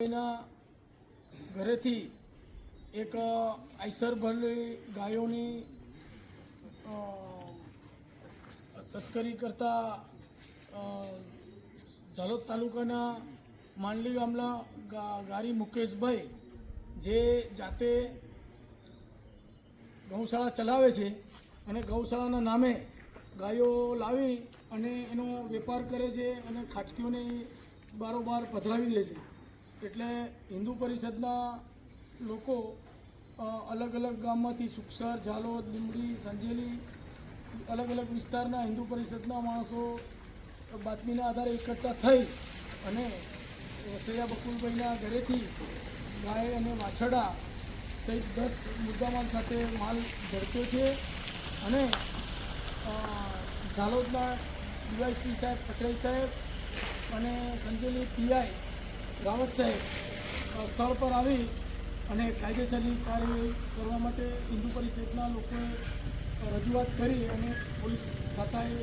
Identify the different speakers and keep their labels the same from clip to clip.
Speaker 1: એના ઘરેથી એક આઈસર ભરેલી ગાયોની તસ્કરી કરતા અ, ઝાલોદ તાલુકાના માંડલી ગામના ગારી મુકેશભાઈ જે જાતે ગૌશાળા ચલાવે છે અને ગૌશાળાના નામે ગાયો લાવી અને એનો વેપાર કરે છે અને ખાટકીઓને બારોબાર પધરાવી દે છે. એટલે હિન્દુ પરિષદના લોકો અલગ અલગ ગામમાંથી સુખસર, ઝાલોદ, લીંબડી, સંજેલી, અલગ અલગ વિસ્તારના હિન્દુ પરિષદના માણસો બાતમીના આધારે એકઠા થઈ અને સૈયા બકુલભાઈના ઘરેથી ગાય અને વાછરડા સહિત દસ મુદ્દામાલ સાથે માલ ઝડપ્યો છે અને ઝાલોદના ડીવાયસપી સાહેબ પટેલ સાહેબ અને સંજેલી પીઆઈ રાવત સાહેબ સ્થળ પર આવી અને કાયદેસરની કાર્યવાહી કરવા માટે હિન્દુ પરિષદના લોકોએ રજૂઆત કરી અને પોલીસ ખાતાએ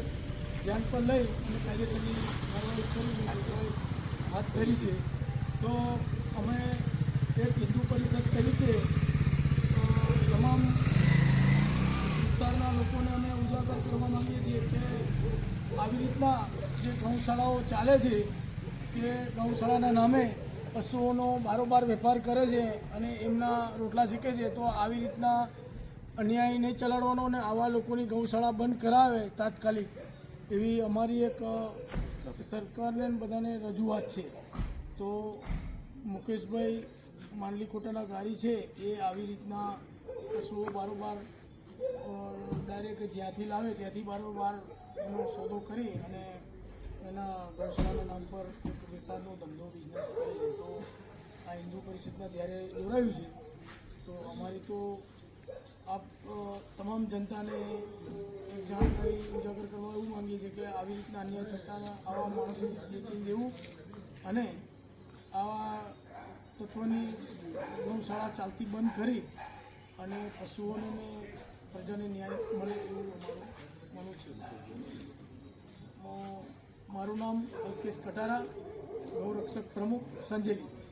Speaker 1: ધ્યાન પર લઈ અને કાયદેસરની કાર્યવાહી કરી કાર્યવાહી હાથ ધરી છે. તો અમે એક હિન્દુ પરિષદ તરીકે તમામ વિસ્તારના લોકોને અમે ઉજાગર કરવા માગીએ છીએ કે આવી રીતના જે ગૌશાળાઓ ચાલે છે કે ગૌશાળાના નામે પશુઓનો બારોબાર વેપાર કરે છે અને એમના રોટલા શીખે છે, તો આવી રીતના અન્યાય નહીં ચલાડવાનો અને આવા લોકોની ગૌશાળા બંધ કરાવે તાત્કાલિક, એવી અમારી એક સરકારને બધાને રજૂઆત છે. તો મુકેશભાઈ માંડલી કોટાના ગાડી છે, એ આવી રીતના પશુઓ બારોબાર ડાયરેક્ટ જ્યાંથી લાવે ત્યાંથી બારોબાર એનો સોદો કરી અને એના ગૌશાળાના નામ પર વેપારનો ધંધો બિઝનેસ કરે તો આ હિન્દુ પરિષદમાં ત્યારે દોરાયું છે. તો અમારી તો આપ તમામ જનતાને એક જાણકારી ઉજાગર કરવા એવું માંગીએ છીએ કે આવી રીતના અન્ય થતા આવા માણસો ચેતવી દેવું અને આવા તત્વની ગૌશાળા ચાલતી બંધ કરી અને પશુઓને પ્રજાને ન્યાય મળે એવું અમારું માનવું છે. મારું નામ અલ્કેશ કટારા. ગૌરક્ષક પ્રમુખ સંજેલી